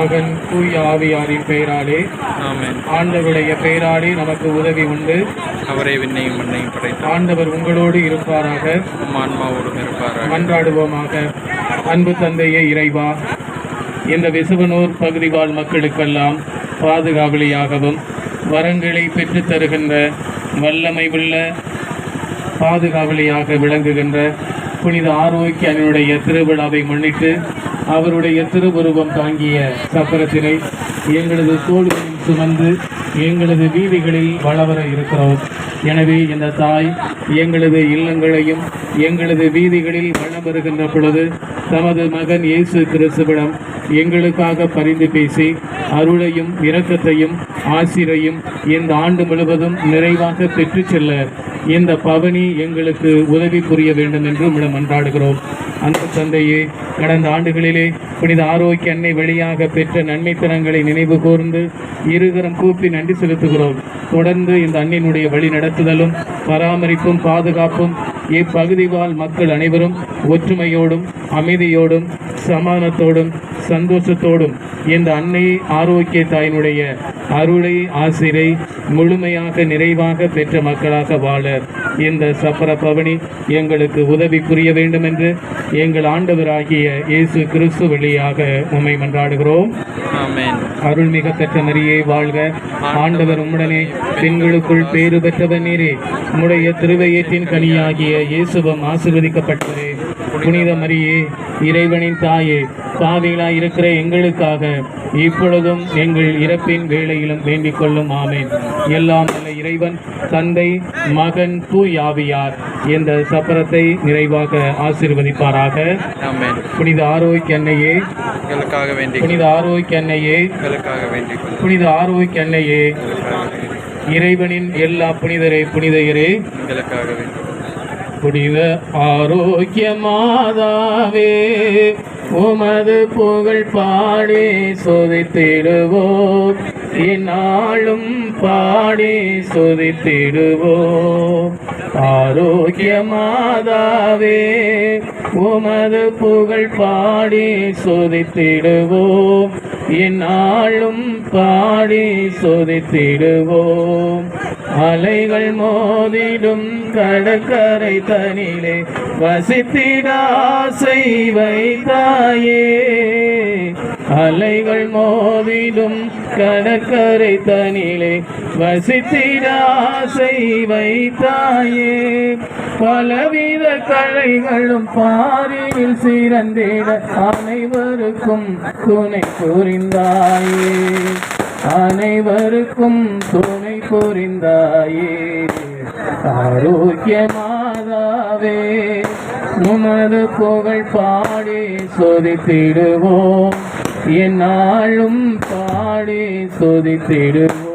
மகன் தூய ஆவியாரின் பெயராலே ஆண்டவருடைய பெயராலே நமக்கு உதவி உண்டு. அவரே விண்ணையும் மண்ணையும் படைத்தார். ஆண்டவர் உங்களோடு இருப்பாராக. ஆன்மாவோடும் இருப்பாராக. மன்றாடுவோமாக. அன்பு தந்தையே இறைவா இந்த விசுவனூர் பகுதி வாழ் மக்களுக்கெல்லாம் பாதுகாவலியாகவும் வரங்களை பெற்றுத் தருகின்ற வல்லமை உள்ள பாதுகாவலியாக விளங்குகின்ற புனித ஆரோக்கியனுடைய திருவிழாவை முன்னிட்டு அவருடைய திருவுருவம் தாங்கிய சக்கரத்தினை எங்களது தோள்களில் சுமந்து எங்களது வீதிகளில் வளவர இருக்கிறோம். எனவே இந்த தாய் எங்களது இல்லங்களையும் எங்களது வீதிகளில் வளம் வருகின்ற பொழுது தமது மகன் இயேசு கிறிஸ்துவிடம் எங்களுக்காக பரிந்து பேசி அருளையும் இரக்கத்தையும் ஆசிரையும் இந்த ஆண்டு முழுவதும் நிறைவாக பெற்று செல்ல இந்த பவனி எங்களுக்கு உதவி புரிய வேண்டும் என்று உங்களிடம் மன்றாடுகிறோம் அந்த தந்தையே கடந்த ஆண்டுகளிலே புனித ஆரோக்கிய அன்னை வழியாக பெற்ற நன்மைத்தனங்களை நினைவு கூர்ந்து இருகரம் கூப்பி நன்றி செலுத்துகிறோம். தொடர்ந்து இந்த அன்னினுடைய வழி நடத்துதலும் பராமரிப்பும் பாதுகாப்பும் இப்பகுதி வாழ் மக்கள் அனைவரும் ஒற்றுமையோடும் அமைதியோடும் சமாதானத்தோடும் சந்தோஷத்தோடும் இந்த அன்னை ஆரோக்கிய தாயினுடைய அருளை ஆசிரை முழுமையாக நிறைவாக பெற்ற மக்களாக வாழ இந்த சப்பர பவனி எங்களுக்கு உதவி புரிய வேண்டும் என்று எங்கள் ஆண்டவராகிய இயேசு கிறிஸ்து வழியாக உம்மை மன்றாடுகிறோம். அருள்மிக பெற்ற மரியே வாழ்க. ஆண்டவர் உம்முடனே பெண்களுக்குள் பேறு பெற்றவர் நீரே. உம்முடைய திருவையத்தின் கனியாகிய இயேசுவம் ஆசிர்வதிக்கப்பட்டவரே. புனித மரியே இறைவனின் தாயே பாவிகளாய் இருக்கிற எங்களுக்காக இப்பொழுதும் எங்கள் இறப்பின் வேளையிலும் வேண்டிக் கொள்ளும் ஆமேன். எல்லாம் வல்ல இறைவன் தந்தை மகன் தூயாவியார் இந்த சப்பரத்தை நிறைவாக ஆசீர்வதிப்பாராக. ஆமென். புனித ஆரோக்கிய அன்னையே எங்களுக்காக புனித ஆரோக்கிய அன்னையே எங்களுக்காக புனித ஆரோக்கிய அன்னையே. இறைவனின் எல்லா புனிதரே புனிதையரே. எங்களுக்காக வேண்டிக் கொள்ளும். புனித ஆரோக்கிய மாதாவே உமது புகழ் பாடி சுதித்திடுவோம். இந்நாளும் பாடி சுதித்திடுவோம். ஆரோக்கிய மாதாவே உமது புகழ் பாடி சுதித்திடுவோம். இந்நாளும் பாடி சுதித்திடுவோம். அலைகள் மோதிடும் கடற்கரை தனிலே வசித்திடாசை வைத்தாயே அலைகள் மோதிடும் கடற்கரை தனிலே வசித்திடாசை வைத்தாயே பலவித கலைகளும் பாரியில் சிறந்திட அனைவருக்கும் துணை புரிந்தாயே. அனைவருக்கும் துணை புரிந்தாயே. ஆரோக்கிய மாதாவே உமது புகழ் பாடி சொதித்திடுவோம். என் நாளும் பாடி சொதித்திடுவோம்.